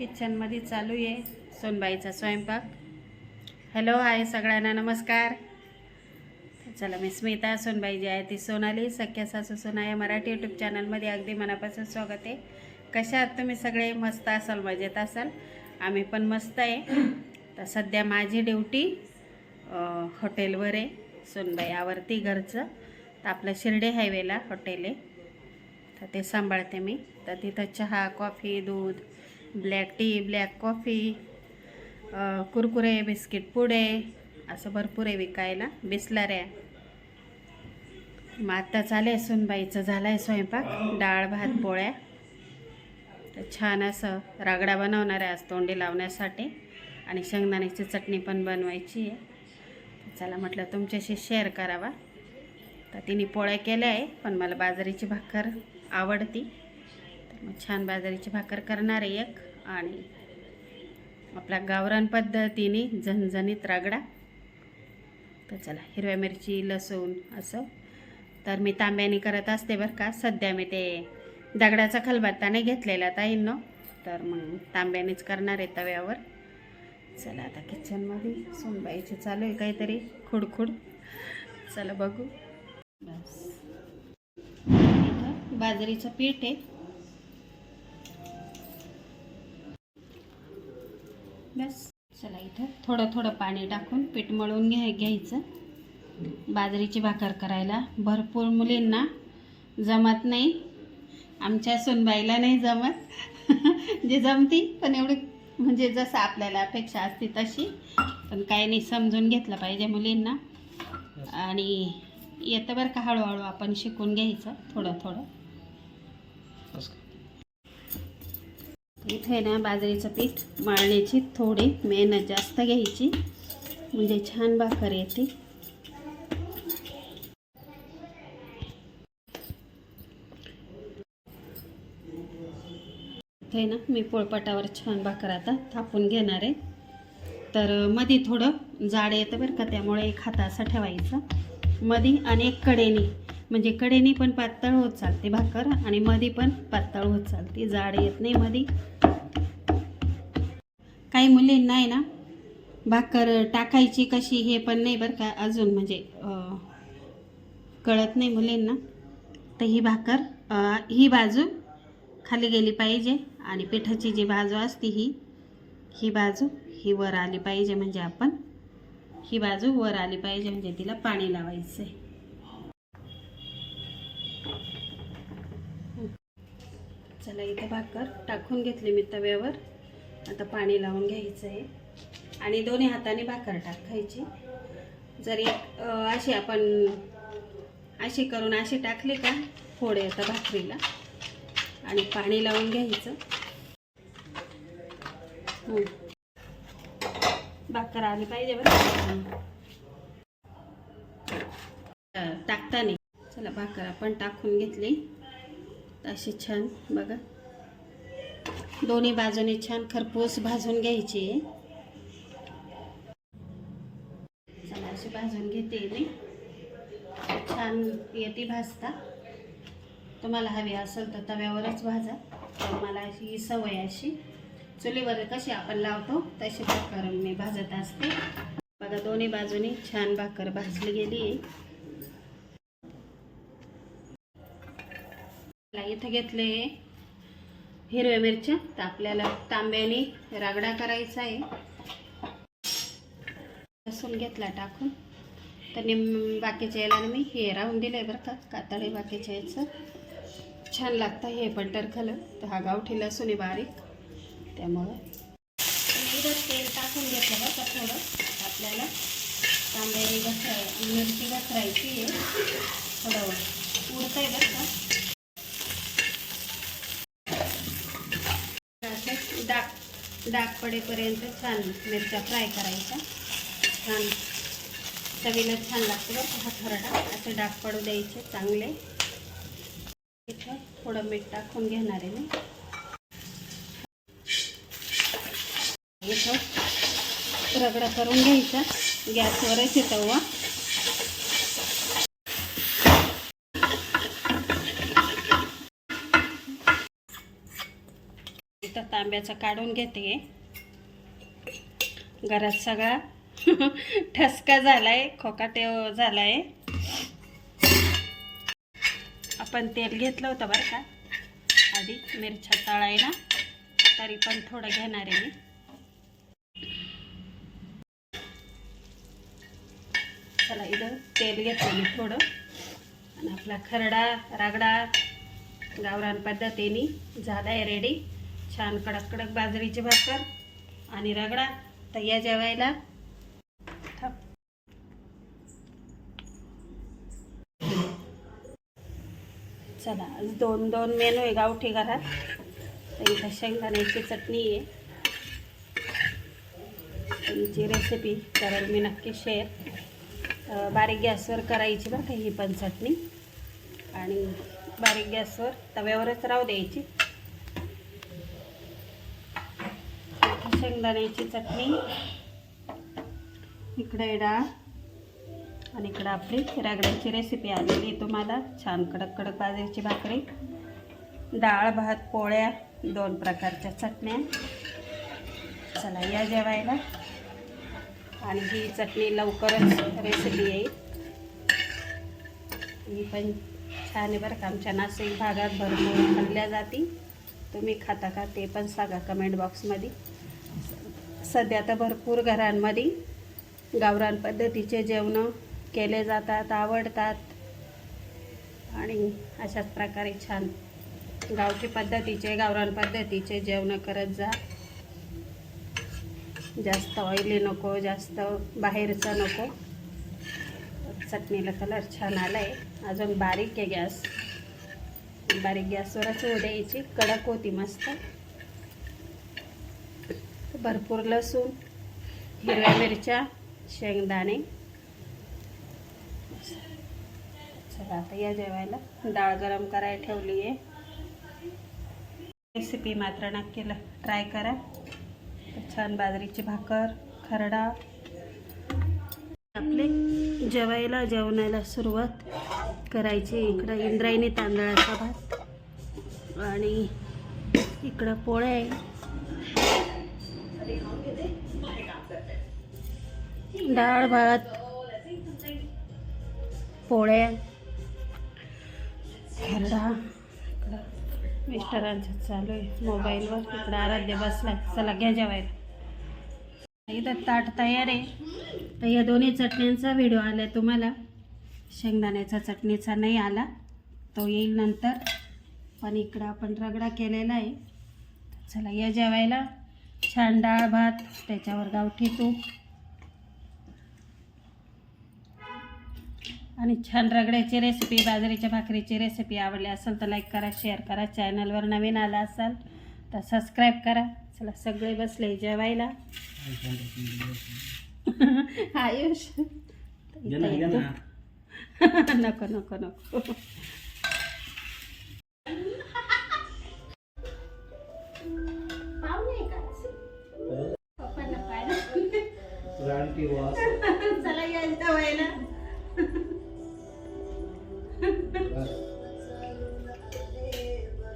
किचनमध्ये चालू आहे सोनबाईचा स्वयंपाक. हॅलो हाय सगळ्यांना नमस्कार. चला मी स्मिता सोनबाई जी आहे ती सोनाली सख्या सासू सोना या मराठी यूट्यूब चॅनलमध्ये अगदी मनापासून स्वागत आहे. कशा आहात तुम्ही सगळे? मस्त असाल मजेत असाल? आम्ही पण मस्त आहे. तर सध्या माझी ड्युटी हॉटेलवर आहे. सोनबाई आवरती घरचं. तर आपलं शिर्डे हायवेला हॉटेल आहे. तर ते सांभाळते मी. तर तिथं चहा कॉफी दूध black tea black coffee Kurkure biscuit पुडे असं भरपूर आहे विकायला बिसलाऱ्या मग आत्ता चाले सुनबाईचं झालं आहे स्वयंपाक डाळ भात पोळ्या. तर छान असं रागडा बनवणार आहे आज तोंडी लावण्यासाठी. आणि शेंगदाण्याची चटणी पण बनवायची आहे. चला म्हटलं तुमच्याशी शेअर करावा. तर तिने पोळ्या केल्या आहे पण मला बाजरीची भाकर आवडती. मग छान बाजरीची भाकर करणार आहे एक. आणि आपल्या गावरान पद्धतीने झणझणीत रागडा. तर चला हिरव्या मिरची लसूण असं. तर मी तांब्याने करत असते बरं का. सध्या मी ते दगडाचा खलबत्ता नाही घेतलेला ताईंनो. तर मग तांब्यानेच करणार आहे तव्यावर. चला आता किचनमध्ये सोनबाईचे चालू आहे काहीतरी. खुडखुड. चला बघू. बस. बाजरीचं पीठ आहे. बस. चला इथं थोडं थोडं पाणी टाकून पीठ मळून घ्या घ्यायचं. बाजरीची भाकर करायला भरपूर मुलींना जमत नाही. आमच्या सुनबाईला नाही जमत. जे जमती पण एवढी म्हणजे जसं आपल्याला अपेक्षा असते तशी. पण काही नाही समजून घेतलं पाहिजे मुलींना. आणि येतं बरं का हळूहळू आपण शिकून घ्यायचं थोडं थोडं. इथे ना बाजरीचं पीठ मळण्याची थोडी मेहनत जास्त घ्यायची. म्हणजे छान भाकर येते. इथे ना मी पोळपाटावर छान भाकर आता थापून घेणार आहे. तर मध्ये थोडं जाड येतं बरं का त्यामुळे एक हाता असं ठेवायचं. मध्ये आणि एक कडेनी म्हणजे कडेने पण पातळ होत चालते भाकर आणि मधी पण पातळ होत चालते. जाड येत नाही मधी. काही मुलींना आहे ना भाकर टाकायची कशी हे पण नाही बरं का अजून म्हणजे कळत नाही मुलींना. तर ही भाकर ही बाजू खाली गेली पाहिजे आणि पिठाची जी बाजू असते ही ही बाजू ही वर आली पाहिजे म्हणजे आपण ही बाजू वर आली पाहिजे म्हणजे तिला पाणी लावायचं आहे चला इथे भाकर टाकून घेतली मी तव्यावर. आता पाणी लावून घ्यायचं आहे. आणि दोन्ही हाताने भाकर टाकायची. जरी अशी आपण अशी करून अशी टाकली का फोड आता भाकरीला. आणि पाणी लावून घ्यायचं. भाकर आली पाहिजे बरं टाकताना. चला भाकर आपण टाकून घेतली. अशी छान बघा. दोन्ही बाजूने छान खरपूस भाजून घ्यायची. आहे चला अशी भाजून घेते मी. छान येते भाजता. तुम्हाला हवी असेल तर तव्यावरच भाजा. तर मला ही सवय अशी. चुलीवर कशी आपण लावतो तशी भाकर मी भाजत असते. बघा दोन्ही बाजूनी छान भाकर भाजली गेली आहे. इथं घेतले हिरव्या मिरच्या. तर आपल्याला तांब्याने रागडा करायचा आहे. लसूण घेतला टाकून. तर निम बाकीच्या याला मी हे राहून दिलं आहे बरं का कातळे बाकीच्या याचं. छान लागतं हे पण टरखलं. तर हा गावठी लसूण आहे बारीक. त्यामुळं इथं तेल टाकून घेतलं बरं का थोडं. आपल्याला तांब्याने घसराय मिरची घसरायची आहे. थोडं उडतं आहे बरं का असं डाग पडेपर्यंत छान मिरच्या फ्राय करायच्या. छान चवीला छान लागतं बरं हा खरडा असे डाग पडू द्यायचे चांगले. इथं थोडं मीठ टाकून घेणार आहे मी. इथं रगडा करून घ्यायचा. गॅसवरच येतं वा तांब्याचं काढून घेते. घरात सगळा ठसका झालाय झाला झालाय. आपण तेल घेतलं होतं बरं का? आधी मिरच्या तळायला. तरी पण थोडं घेणार आहे मी. चला इथं तेल घेतलं मी थोडं. आणि आपला खरडा रागडा गावरान पद्धतीने झाला आहे रेडी छान कडक कडक बाजरीची भाकर आणि रगडा. तर या जेवायला. चला आज दोन दोन मेनू आहे गावठी घरात. तर इथं शेंगदाण्याची चटणी आहे. हिची रेसिपी करेल मी नक्की शेअर बारीक गॅसवर करायची बरं का ही पण चटणी. आणि बारीक गॅसवर तव्यावरच राहू द्यायची. शेंगदाण्याची चटणी. इकडे डाळ आणि इकडं आपली रगड्याची रेसिपी आलेली आहे तुम्हाला. छान कडक कडक बाजरीची भाकरी. डाळ भात पोळ्या दोन प्रकारच्या चटण्या. चला या जेवायला. आणि ही चटणी लवकरच रेसिपी येईल. ही पण छान आहे बरं का. आमच्या नाशिक भागात भरपूर खाल्ल्या जाती. तुम्ही खाता का ते पण सांगा कमेंट बॉक्समध्ये सध्या तर भरपूर घरांमध्ये गावरान पद्धतीचे जेवणं केले जातात आवडतात. आणि अशाच प्रकारे छान गावठी पद्धतीचे गावरान पद्धतीचे जेवणं करत जा. जास्त ऑइली नको जास्त बाहेरचं नको. चटणीला कलर छान आला आहे अजून बारीक आहे गॅस. बारीक गॅसवरच होऊ द्यायची. कडक होती मस्त. भरपूर लसूण हिरव्या मिरच्या शेंगदाणे. चला आता या जेवायला. डाळ गरम करायला ठेवली आहे. रेसिपी मात्र नक्की ट्राय करा. छान बाजरीची भाकर खरडा. आपले जेवायला जेवणाला सुरुवात करायची. इकडं इंद्रायणी तांदळाचा भात आणि इकडं पोळ्या आहे. डाळ भात पोळ्या खरडा. मिस्टरांचं चालू आहे मोबाईलवर. इकडं आराध्य बसलाय चला घ्या जेवायला. इथं ताट तयार आहे. तर या दोन्ही चटण्यांचा व्हिडिओ आला तुम्हाला. शेंगदाण्याचा चटणीचा नाही आला. तो येईल नंतर. पण इकडं आपण रगडा केलेला आहे. चला या जेवायला. छान डाळ भात त्याच्यावर गावठी तूप. आणि छान रगड्याची रेसिपी बाजरीच्या भाकरीची रेसिपी आवडली असेल तर लाईक करा शेअर करा. चॅनलवर नवीन आला असाल तर सबस्क्राईब करा. चला सगळे बसले जेवायला. आयुष. नको नको नको. पाहुणे का